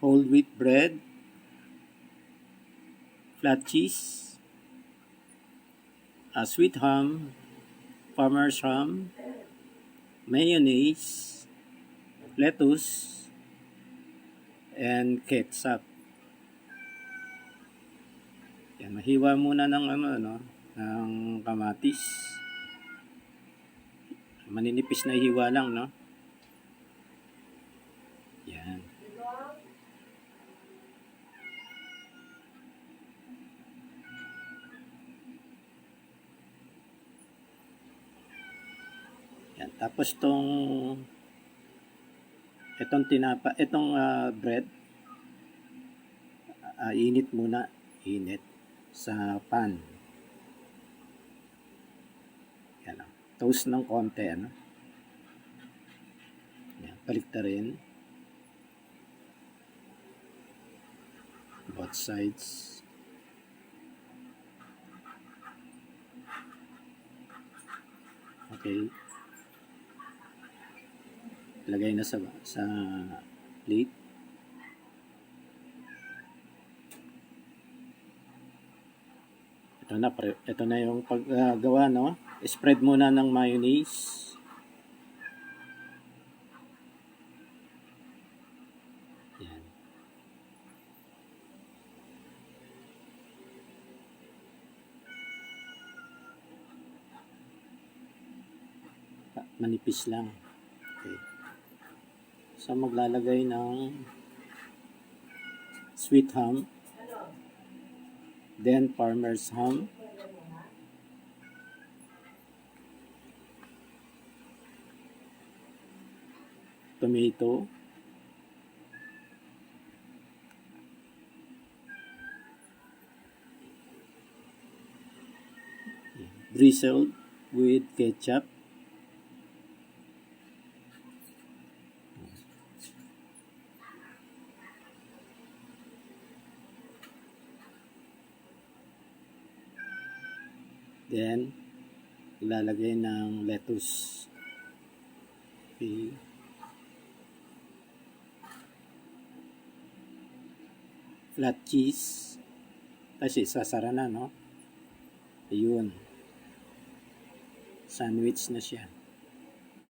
whole wheat bread, flat cheese, a sweet ham, farmer's ham, mayonnaise, lettuce, and ketchup. Yan, mahiwa muna ng ano, ano, ng kamatis. Maninipis na hiwa lang, no? Yan. Yan. Tapos tong itong tinapa, itong ah, bread ah, init muna, init sa pan. Yan lang. Toast ng konti, ano? Yan, palikta rin. Both sides. Okay. Lagay na sa sa plate. Ito na, pre- ito na yung paggawa, no? Spread muna ng mayonnaise. Yan. Pa- Manipis lang. Okay. So, maglalagay ng sweet ham. Then, farmer's ham. Tomato. Drizzled with ketchup. Then, ilalagay ng lettuce. Okay. Flat cheese. Kasi sasara na, no? Ayun. Sandwich na siya.